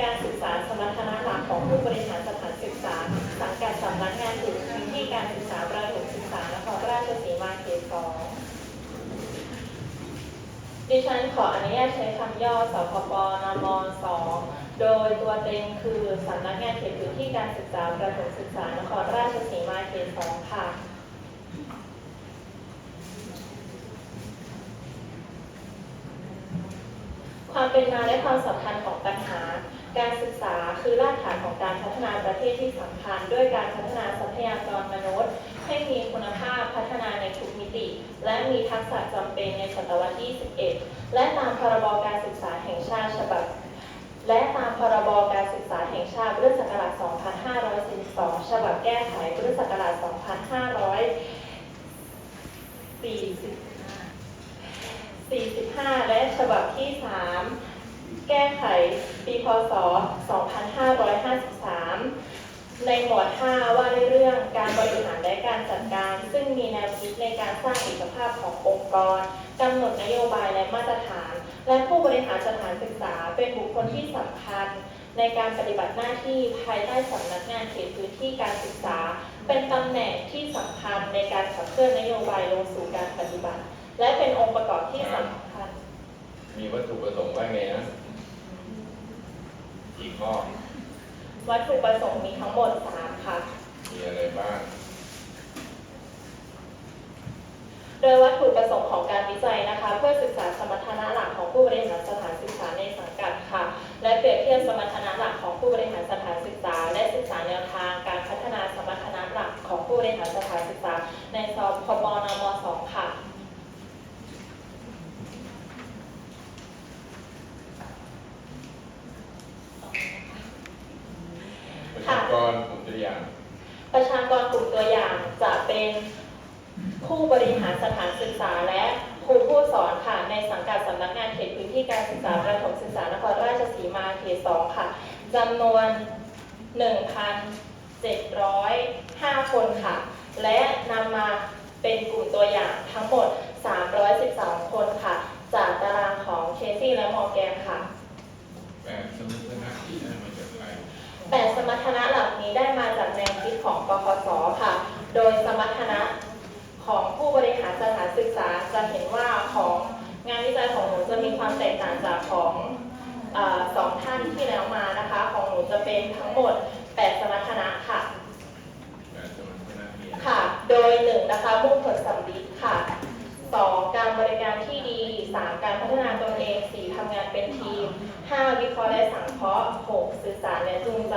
การศึกษาสมรรถนะหลักของผู้บริหารสถานศึกษา สังกัดสำนักงานเขตพื้นที่การศึกษาประถมศึกษานครราชสีมาเขตสองดิฉันขออนุญาตใช้คำย่อสพปนมสองโดยตัวเต็มคือสำนักงานเขตพื้นที่การศึกษาประถมศึกษานครราชสีมาเขตสองค่ะ ความเป็นมาและความสำคัญของปัญหา การศึกษาคือรากฐานของการพัฒนาประเทศที่สำคัญ ด้วยการพัฒนาทรัพยากรมนุษย์ ให้มีคุณภาพพัฒนาในทุกมิติ และมีทักษะจำเป็นในศตวรรษที่21และตามพรบการศึกษาแห่งชาติฉบับ และตามพรบการศึกษาแห่งชาติพุทธศักราช 2542 ฉบับแก้ไขพุทธศักราช 2540 45 และฉบับที่ 3 แก้ไขปีพศ 2553 ในหมวด 5 ว่าด้วยเรื่องการบริหารและการจัดการ ซึ่งมีแนวคิดในการสร้างเอกภาพขององค์กรกำหนดนโยบายและมาตรฐาน และผู้บริหารสถานศึกษาเป็นบุคคลที่สำคัญในการปฏิบัติหน้าที่ภายใต้สำนักงานเขตพื้นที่การศึกษา เป็นตำแหน่งที่สำคัญในการขับเคลื่อนนโยบายลงสู่การปฏิบัติ และเป็นองค์ประกอบที่สำคัญ มีวัตถุประสงค์ว่าไงนะกี่ข้อ วัตถุประสงค์มีทั้งหมด3ค่ะ มีอะไรบ้าง โดยวัตถุประสงค์ของการวิจัยนะคะ เพื่อศึกษาสมรรถนะหลักของผู้บริหารสถานศึกษาในสังกัดค่ะ และเปรียบเทียบสมรรถนะหลักของผู้บริหารสถานศึกษา และศึกษาแนวทางการพัฒนาสมรรถนะหลักของผู้บริหารสถานศึกษา ในสพปนม2ค่ะ ประชากรกลุ่มตัวอย่าง ประชากรกลุ่มตัวอย่างจะเป็นผู้บริหารสถานศึกษาและครูผู้สอนค่ะในสังกัดสำนักงานเขตพื้นที่การศึกษาประถมศึกษานครราชสีมาเขต 2 ค่ะจำนวน 1,705 คนค่ะ และนำมาเป็นกลุ่มตัวอย่างทั้งหมด 312คนค่ะ จากตารางของเคซี่และมอร์แกนค่ะแบบสมุทรนักที่ได้มาจากใครแปดสมรรถนะเหล่านี้ได้มาจากแนวคิดของปคสค่ะ โดยสมรรถนะของผู้บริหารสถานศึกษาจะเห็นว่าของงานวิจัยของหนูจะมีความแตกต่างจากของเออ สองท่านที่แล้วมานะคะ ของหนูจะเป็นทั้งหมด 8 สมรรถนะค่ะ ค่ะ โดยหนึ่งนะคะมุ่งผลสำลิดค่ะสองการบริการที่ดีสามการพัฒนาตนเองสี่ทำงานเป็นทีมห้าวิเคราะห์และสังเคราะห์หกสื่อสารและจูงใจ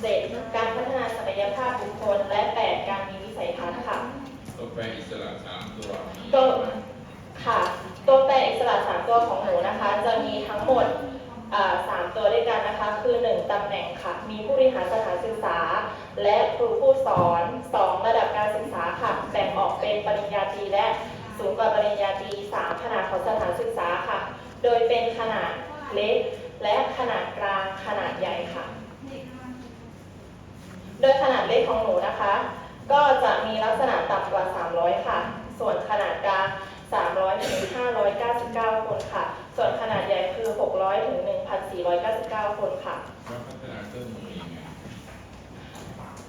เจ็ดการพัฒนาศักยภาพบุคคล และแปดการมีวิสัยทัศน์ค่ะตัวแปรอิสระสามตัวตัวอะไรบ้างค่ะ ตัวแปรอิสระสามตัวของหนูนะคะ จะมีทั้งหมด สามตัวด้วยกันนะคะ คือหนึ่งตำแหน่งค่ะ มีผู้บริหารสถานศึกษา และครูผู้สอนสองระดับการศึกษาค่ะ แบ่งออกเป็นปริญญาตรีและสูงกว่าปริญญาตรีสามขนาดของสถานศึกษาค่ะ โดยเป็นขนาดเล็กและขนาดกลางขนาดใหญ่ค่ะ โดยขนาดเล็กของหนูนะคะ ก็จะมีลักษณะต่ำกว่า 300 ค่ะ ส่วนขนาดกลาง 300ถึง599 คนค่ะ ส่วนขนาดใหญ่คือ 600ถึง1,499 คนค่ะว่าพัฒนาเครื่องมือยังไง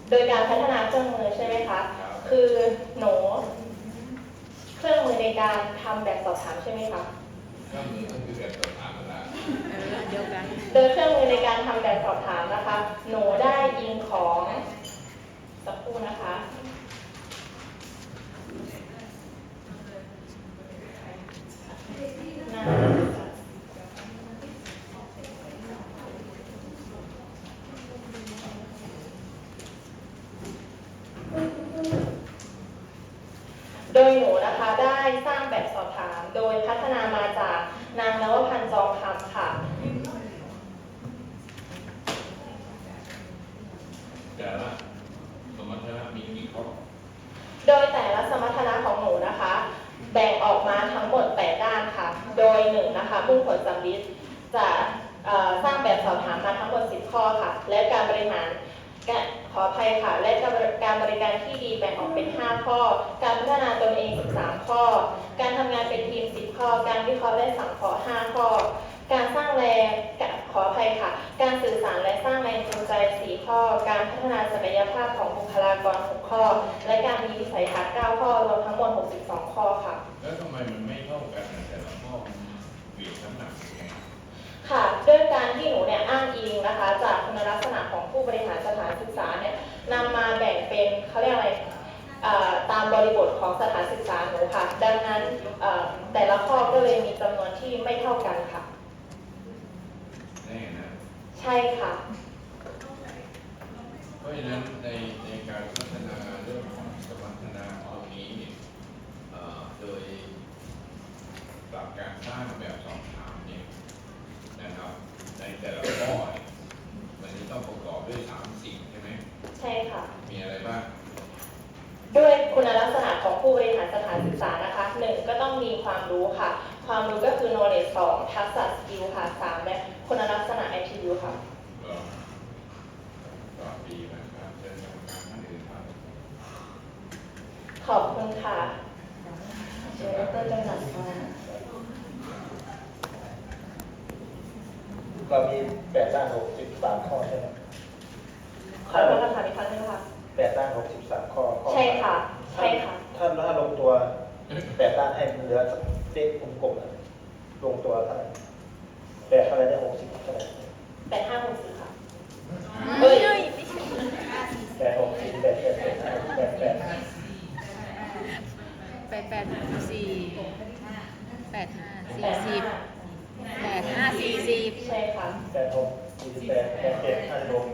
โดยการพัฒนาเครื่องมือใช่ไหมคะครับคือหนูเครื่องมือในการทำแบบสอบถามใช่ไหมคะ เครื่องมือก็คือแบบสอบถามเวลาเออเดียวกัน โดยเครื่องมือในการทำแบบสอบถามนะคะ หนูได้ยิงของสักครู่นะคะน่าจะโดยหนูนะคะได้สร้างแบบสอบถาม โดยพัฒนามาจากนางนวพันธ์จองคำค่ะ แต่ละสมรรถนะมีกี่ข้อ โดยแต่ละสมรรถนะของหนูนะคะ แบ่งออก มาทั้งหมด 8 ด้านค่ะ โดยหนึ่งนะคะมุ่งผลสำลิดจะสร้างแบบสอบถามมาทั้งหมด 10 ข้อค่ะ และการบริหารขออภัยค่ะ และการบริการที่ดีแบ่งออกเป็น 5 ข้อ การพัฒนาตนเอง 13 ข้อ การทำงานเป็นทีม 10 ข้อ การวิเคราะห์และสังเคราะห์5ข้อ การสร้างแรง ออภัยค่ะ การสื่อสารและสร้างแรงจูงใจ 4 ข้อ การพัฒนาศักยภาพของบุคลากร 6 ข้อ และการมีวิสัยทัศน์ 9 ข้อ รวมทั้งหมด 62 ข้อค่ะ แล้วทำไมมันไม่เท่ากันนะแต่ละข้อมันเปลี่ยนน้ำหนักยังไงค่ะด้วยการที่หนูเนี่ยอ้างอิงนะคะ จากคุณลักษณะของผู้บริหารสถานศึกษาเนี่ยนำมาแบ่งเป็นเขาเรียกอะไรเอ่อตามบริบทของสถานศึกษาหนูค่ะ ดังนั้นเอ่อแต่ละข้อก็เลยมีจำนวนที่ไม่เท่ากันค่ะแน่นะใช่ค่ะ เพราะฉะนั้นในในการพัฒนาเรื่องของสมรรถนะตรงนี้เนี่ยเอ่อโดยปรับการสร้างแบบสอบถามเนี่ยนะครับในแต่ละข้อเนี่ยมันจะต้องประกอบด้วยสามสิ่งใช่ไหมใช่ค่ะ มีอะไรบ้าง ด้วยคุณลักษณะของผู้บริหารสถานศึกษานะคะหนึ่งก็ต้องมีความรู้ค่ะ ความรู้ก็คือ knowledge สองทักษะ skill ค่ะสามและคุณลักษณะ attribute ค่ะ ก็ต่อปีนะครับเชิญกรรมการท่านอื่นครับ ขอบคุณค่ะเชิญดรจำหนักค่ะ เรามีแปดด้านหกสิบสามข้อใช่ไหมขอรับคำถามอีกครั้งหนึงค่ะ แปดด้านหกสิบสามข้อข้อใช่ค่ะ ใช่ค่ะ ถ้าถ้าลงตัวแปดด้านให้มันเหลือสักเลขกลมๆอะลงตัวเท่าไหร่แปดเท่าไหร่ได้หกสิบเท่าไหร่แปดห้าหกสี่ค่ะ เฮ้ยแปดหกสิบแปดแปดแปดห้าแปดแปดแปดแปดสี่แปดห้าแปสี่ดสิห้าบแปด ห้าสี่สิบใช่ค่ะ แปดหกสี่สิบแปดแปดเจ็ดห้าสิบหก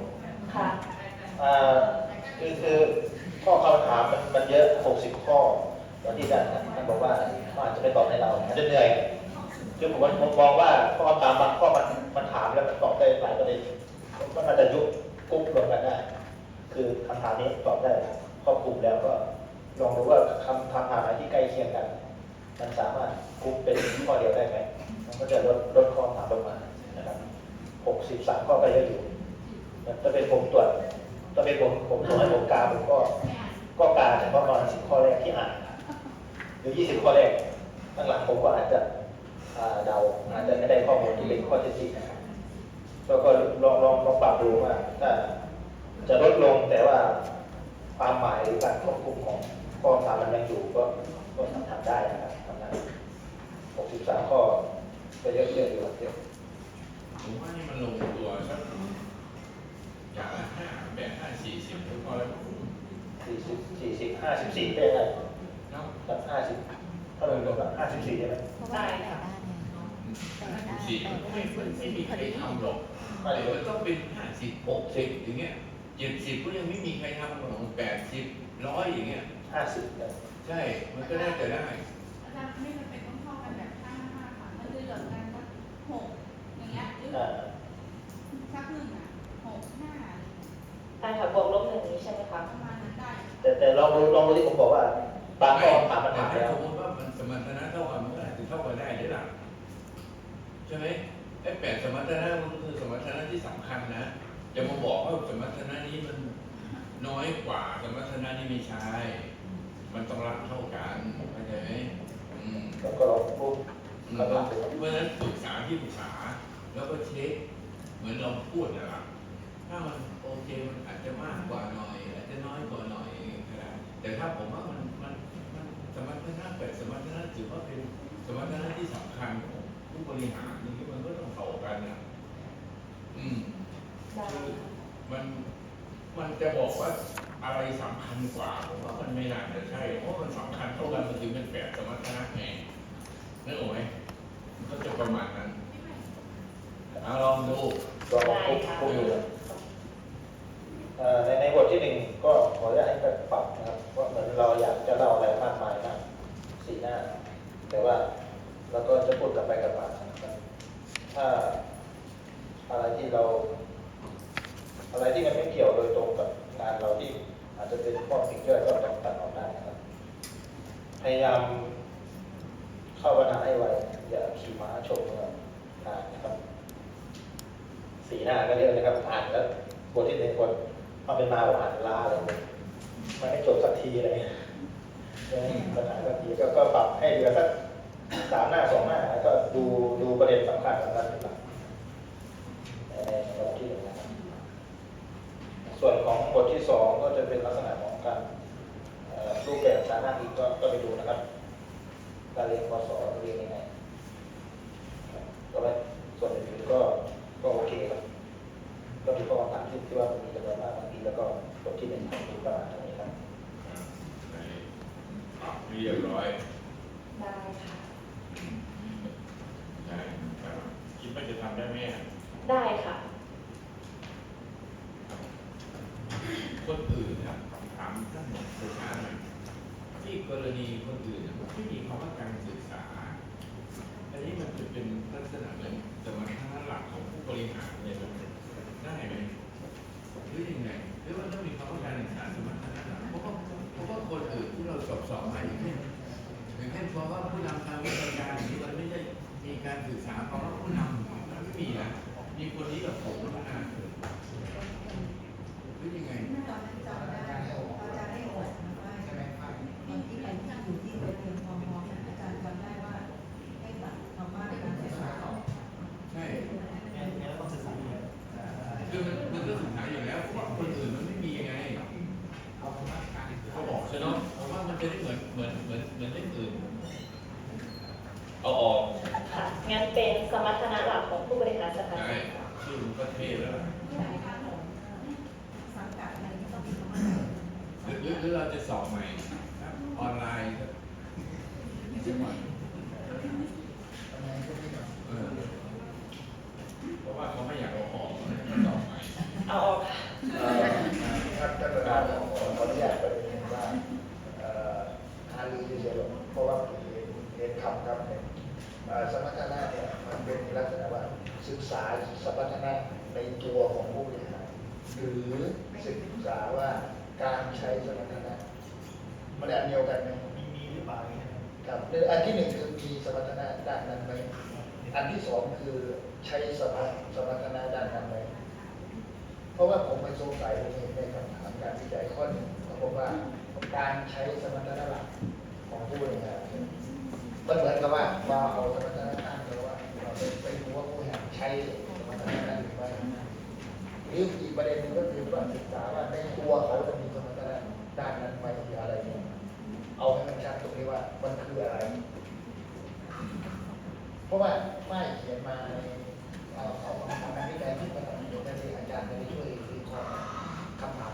ค่ะ อ่าคือคือข้อคำถามมันมันเยอะหกสิบข้ออย่างที่อาจารย์ท่านบอกว่าเขาอาจจะไปตอบในเราอาจจะเหนื่อยคือผมผมมองว่าข้อคำถามบางข้อมันมันถามแล้วมันตอบได้หลายประเด็นก็น่าจจะยุบกรุ๊ปรวมกันได้ คือคำถามนี้ตอบได้ครอบคลุมแล้วก็ลองดูว่าคำคำถามไหนที่ใกล้เคียงกัน มันสามารถกรุ๊ปเป็นข้อเดียวได้ไหม ก็จะลดลดข้อถาลงมานะครับหกสิบสามข้อก็เยอะอยู่ถ้าเป็นผมตรวจถ้าเป็นผมผมตรวจให้ผมกาผมก็ก็กาเฉพาะประมาณสิบข้อแรกที่อ่านหรือยี่สิบข้อแรกข้างหลังผมก็อาจจะเดาอาจจะไม่ได้ข้อมูลที่เป็นข้อเท็จจริงนะครับแล้วก็ลองลองลองปรับดูว่าถ้าจะลดลงแต่ว่าความหมายหรือการควบคุมของข้อสามมันยังอยู่ก็ก็ทำได้นะครับทำได้หกสิบสามข้อ ก็เยอะเยอะอยู่ครับเยอะผมว่านี่มันลงตัวสักอย่างละห้าแปดห้าสี่สิบทุกข้อแล้วผมสี่สิบสี่สิบห้าสิบสี่ได้ไหมเนาะสักห้าสิบถ้าเราลงแบบห้าสิบสี่ได้ไหมได้ค่ะสี่ไม่ไม่ไม่มีใครทำหรอกแต่มันต้องเป็นห้าสิบหกสิบอย่างเงี้ยเจ็ดสิบก็ยังไม่มีใครทำหรอกแปดสิบร้อยอย่างเงี้ยห้าสิบได้ใช่ มันก็ได้แต่ได้อาจารย์ไม่จำเป็นต้องเท่ากันแบบห้าห้าค่ะมันคือเหลือกันสักหกอย่างเงี้ยหรือ อ่า สักหนึ่งอะหกห้า ได้ค่ะบวกลบหนึ่งนี้ใช่ไหมคะประมาณนั้นได้แต่แต่ลองดูลองดูที่ผมบอกว่าบางข้อถามปัญหาแต่แล้วสมมติว่ามันสมรรถนะเท่ากันมันก็อาจจะเท่ากันได้ด้วยล่ะใช่ไหมไอ้แปดสมรรถนะมันก็คือสมรรถนะที่สำคัญนะจะมาบอกว่าสมรรถนะนี้มันน้อยกว่าสมรรถนะนี้ไม่ใช่มันต้องรับเท่ากันเข้าใจไหมอืมแล้วก็ลองพูดเพราะฉะนั้นปรึกษาที่ปรึกษาแล้วก็เช็คเหมือนเราพูดนะล่ะถ้ามันโอเคมันอาจจะมากกว่าหน่อยอาจจะน้อยกว่าหน่อยก็ได้แต่ถ้าผมว่ามันมันมันสมรรถนะแปดสมรรถนะถือว่าเป็นสมรรถนะที่สำคัญของผู้บริหารนี่มันก็ต้องเท่ากันนะอืมได้คือมันมันจะบอกว่าอะไรสำคัญกว่าผมว่ามันไม่น่าจะใช่เพราะมันสำคัญเท่ากันมันถึงเป็นแปดสมรรถนะไงนึกออกไหมมันก็จะประมาณนั้นเอาลองดูลองได้พูดค่ะพูดดูเอ่อ ในในบทที่หนึ่งก็ขออนุญาตให้ปรับนะครับว่าเหมือนเราอยากจะเล่าอะไรมากมายมากสีหน้า แต่ว่าเราก็จะพูดกลับไปกลับมานะครับถ้าอะไรที่เรา อะไรที่มันไม่เกี่ยวโดยตรงกับงานเราที่อาจจะเป็นข้อผิดย่อยก็ต้องตัดออกได้นะครับ พยายามเข้าปัญหาให้ไวอย่าขี่ม้าชมกับงานนะครับ สีหน้าก็เยอะนะครับอ่านแล้วบทที่หนึ่งคน เอามเป็นมาของอาหล่าอะไรเงี้ยมันไม่จบสักทีอะไรเงี้ปัญหาสักทีก็ปรับให้เหลือสักสามหน้าสองหน้าแล้วก็ดูดูประเด็นสำคัญสำคัญเป็นหลักในบที่นึ่นะครับส่วนของบทที่สองก็จะเป็นลักษณะของการรูปแบบการหน้าที่ก็ไปดูนะครับการเรียนพศเรียนยังไง มีคนนี้กับผมนะหรือยังไงตอนนั้นจำได้อาจารย์ให้อดว่าที่เป็นที่อยู่ที่โรงเรียนพมอาจารย์จำได้ว่าให้ตัดคำว่าการศึกษาออใช่คือมันมันก็ศึกษาอยู่แล้วเพราะว่าคนอื่นมันไม่มียังไงเขาบอกใช่เนาะเพราะว่ามันจะได้เหมือนเหมือนเหมือนเหมือนเล่นอื่น เอาออก ค่ะ งั้นเป็นสมรรถนะหลักของผู้บริหารสถานใช่ศึกษาชื่อมันก็เท่แล้วล่ะสังกัดอะไรที่ต้องมีคำว่าหรือหรือหรือเราจะสอบใหม่ออนไลน์สักวันเออเพราะว่าเขาไม่อยากเอาออกมันสอบใหม่เอาออกค่ะเอ่อท่านท่านประธานขอขออนุญาตประเด็นหนึ่งว่าเอ่อหาลือเฉยๆหรอกเพราะว่าผมเรียนเรียนคำครับเนี่ยเอ่อ สมรรถนะเนี่ยมันเป็นลักษณะว่าศึกษาสมรรถนะในตัวของผู้บริหารหรือศึกษาว่าการใช้สมรรถนะมันอันเดียวกันไหมมีมีหรือเปล่าครับอันที่หนึ่งคือมีสมรรถนะด้านนั้นไหมอันที่สองคือใช้สมรรถสมรรถนะด้านนั้นไหมเพราะว่าผมไปสงสัยผมเห็นในคำถามการวิจัยข้อหนึ่งเขาบอกว่าการใช้สมรรถนะหลักของผู้บริหาร มันเหมือนกับว่าเราเอาสมรรถนะตั้งแล้วว่าเราไปไปดูว่าผู้บริหารใช้สมรรถนะนั้นหรือไม่หรืออีกประเด็นหนึ่งก็คือว่าศึกษาว่าในตัวเขาจะมีสมรรถนะด้านนั้นไหมหรืออะไรเนี่ยเอาให้มันชัดตรงนี้ว่ามันคืออะไร เพราะว่าป้ายเขียนมาในเอาเอาคำถามการวิจัยที่มาทำอยู่นั่นเองอาจารย์จะได้ช่วยวิเคราะห์คำถาม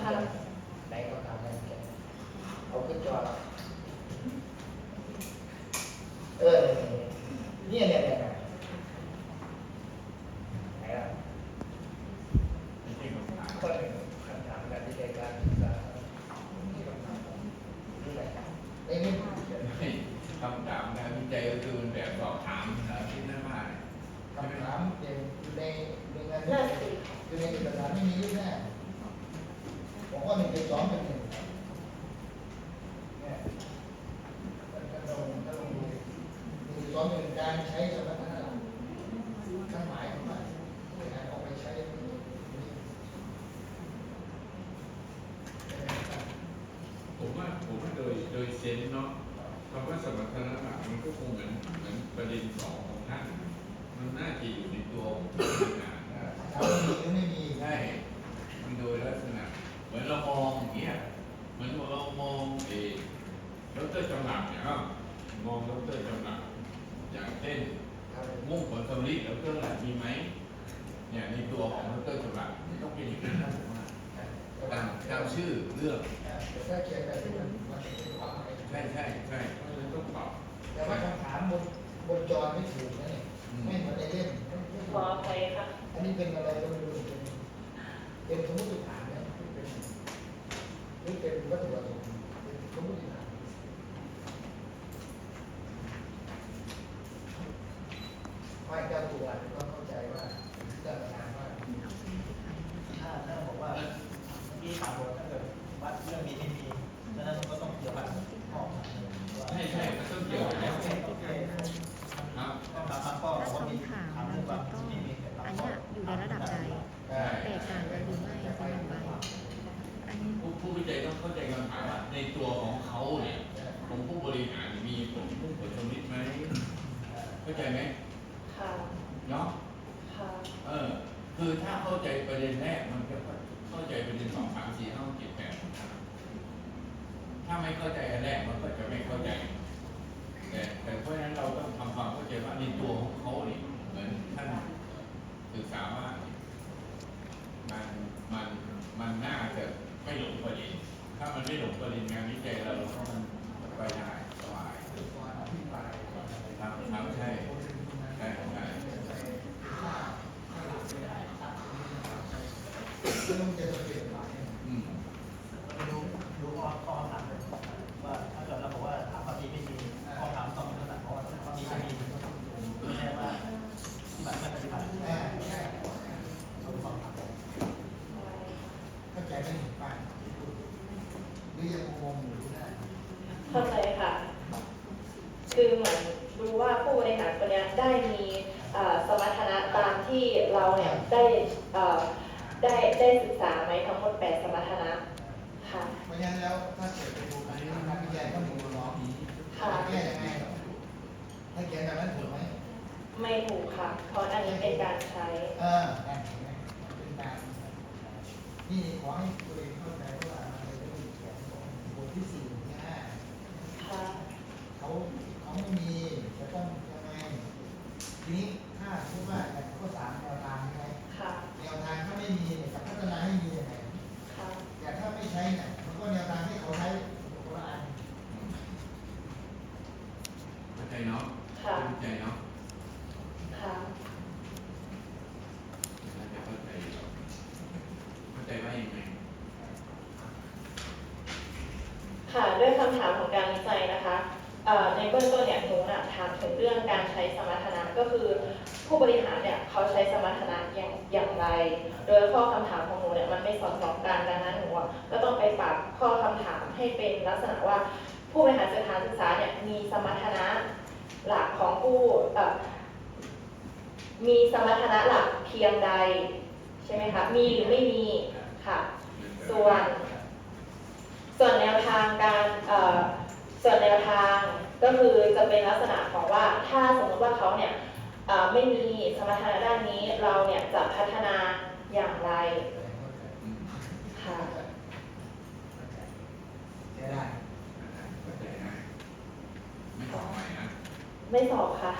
การวิจัยในคำถามการวิจัยเอาขึ้นจอแล้วเออเนี่ยเนี่ยเนี่ยเนี่ยไหนอะ ไม่ใช่คำถาม ข้อหนึ่งคำถามการวิจัยการศึกษานี่คำถามของนี่แหละไอ้นี่เขียน ไม่คำถามการวิจัยก็คือมันแบบสอบถามสารพิษหน้าบ้าน คำถามเด่นอยู่ในในงานวิ น่า จัย สิ คือในเอกสารไม่มีรูปหน้าผมว่าหนึ่งเป็นสองเป็นหนึ่งเนี่ยถ้าเราถ้าเราดูหนึ่งเป็นสองเป็นการใช้สมรรถนะหลักข้างหมายของมันในการออกไปใช้นี่ใช่ไหมครับ ผมว่าผมว่าโดยโดยเซนเนาะคำว่าสมรรถนะมันก็คงเหมือนเหมือนประเด็นสองของท่านมันน่าจะอยู่ในตัวของผู้บริหารนะถามว่ามีหรือไม่มีใช่มันโดยลักษณะเหมือนเรามองอย่างเงี้ยเหมือนเรามองเอดรจำหลักเนี่ยครับมองดรจำหลักอย่างเช่นมุ่งผลสำลิดดรจำหลักมีไหมเนี่ยในตัวของดรจำหลักไม่ต้องเป็นอย่างนั้นผม ตามตามชื่อเรื่องแต่ถ้าเขียนแบบนี้มันมันเป็นความหมายใช่ใช่ใช่ต้องปรับแต่ว่าคำถามบนบนจอไม่ถูกนะเนี่ยไม่เหมือนในเล่มไม่ไม่ขถูอกอภัยค่ะอันนี้เป็นอะไรก็ไม่รู้เป็นสมมติฐานเนี่ยเป็นหรือเป็นวัตถุประสงค์เป็นสมมติฐานไม่เจ้าตัวอาจจะต้องเข้าใจว่าเจ้าประธานว่าถ้าถ้าบอกว่าที่ถามว่าถ้าเกิดวัดเรื่องนี้ไม่มีฉะนั้นมันก็ต้องเกี่ยวกับข้อว่า ใช่ใช่มันต้องเกี่ยวกับแล้วครับ ต้องถามข้อ ถ้า ว่ามี คำถาม ถาม มั เรื่อน งว่า ก็ ที่มี อันเนี้ยอยู่ใน ระดับใดใช่แตกต่างกันหรือไม่สลับไปอันนี้ผู้ผู้วิจัยต้องเข้าใจคำถามว่าในตัวของเขาเนี่ยของผู้บริหารมีผลมุ่งผลสำลิดไหมเข้าใจไหมค่ะเนาะค่ะเออคือถ้าเข้าใจประเด็นแรกมันจะเข้าใจประเด็นสองสามสี่ห้าหกเจ็ดแปดถ้าไม่เข้าใจอันแรกมันก็จะไม่เข้าใจแต่แต่เพราะฉะนั้นเราต้องทำความเข้าใจว่าในตัวของเขาเนี่ยเหมือนท่าน ศึกษาว่ามันมันมันน่าจะไม่หลงประเด็นถ้ามันไม่หลงประเด็นงานวิจัยเราเราก็มันไปได้สบายทำทำใช่ใช่ใช่ อืม ดูดูข้อข้อคำถามเลยว่าถ้าเกิดเราบอกว่าถามความจริงไม่มีข้อถามต้องมีคำถามเพราะว่าความจริงไม่มีไม่ใช่ว่าที่แบบไม่ปฏิบัติต้องฟังครับ เข้าใจไม่ถึงป้ายหรือยังงงอยู่ได้ เข้าใจค่ะ คือเหมือนรู้ว่าผู้บริหารคนเนี้ยได้มีเอ่อสมรรถนะตามที่เราเนี่ยได้เอ่อได้ได้ศึกษาไหมทั้งหมดแปดสมรรถนะค่ะเพราะฉะนั้นแล้วถ้าเกิดไปดูการทำวิจัยก็มีร้องนี้ค่ะแก้ยังไงถ้าเขียนแบบนั้นถูกไหมไม่ถูกค่ะ เพราะอันนี้เป็นการใช้ เออนั่นเห็นไหมมันเป็นการนี่ขอให้ตัวเองเข้าใจว่าอะไรจะต้องเขียนบทที่สี่เนี่ย ค่ะ เขาเขาไม่มีจะต้องยังไงทีนี้ถ้าพูดว่าอย่างข้อสามแนวทางใช่ไหม ค่ะ แนวทางถ้าไม่มีเนี่ยจะพัฒนาให้มียังไง ค่ะ แต่ถ้าไม่ใช้เนี่ยมันก็แนวทางที่เขาใช้คนละอัน เข้าใจเนาะ ค่ะ เข้าใจเนาะ ค่ะ น่าจะเข้าใจเข้าใจว่ายังไง ค่ะ ด้วยคำถามของการวิจัยนะคะเอ่อในเบื้องต้นเนี่ยหนูน่ะถามถึงเรื่องการใช้สมรรถนะก็คือ ผู้บริหารเนี่ยเขาใช้สมรรถนะอย่างอย่างไร โดยข้อคำถามของหนูเนี่ยมันไม่สอดคล้องกันดังนั้นหนูก็ต้องไปปรับข้อคำถามให้เป็นลักษณะว่า ผู้บริหารสถานศึกษาเนี่ยมีสมรรถนะหลักของผู้เอ่อมีสมรรถนะหลักเพียงใดใช่ไหมคะมีหรือไม่มีค่ะส่วน ส่วนแนวทางการส่วนแนวทาง ก็คือจะเป็นลักษณะของว่าถ้าสมมติว่าเขาเนี่ยไม่มีสมรรถนะด้านนี้เราเนี่ยจะพัฒนาอย่างไรค่ะได้ไม่ตอบไม่สอบค่ะ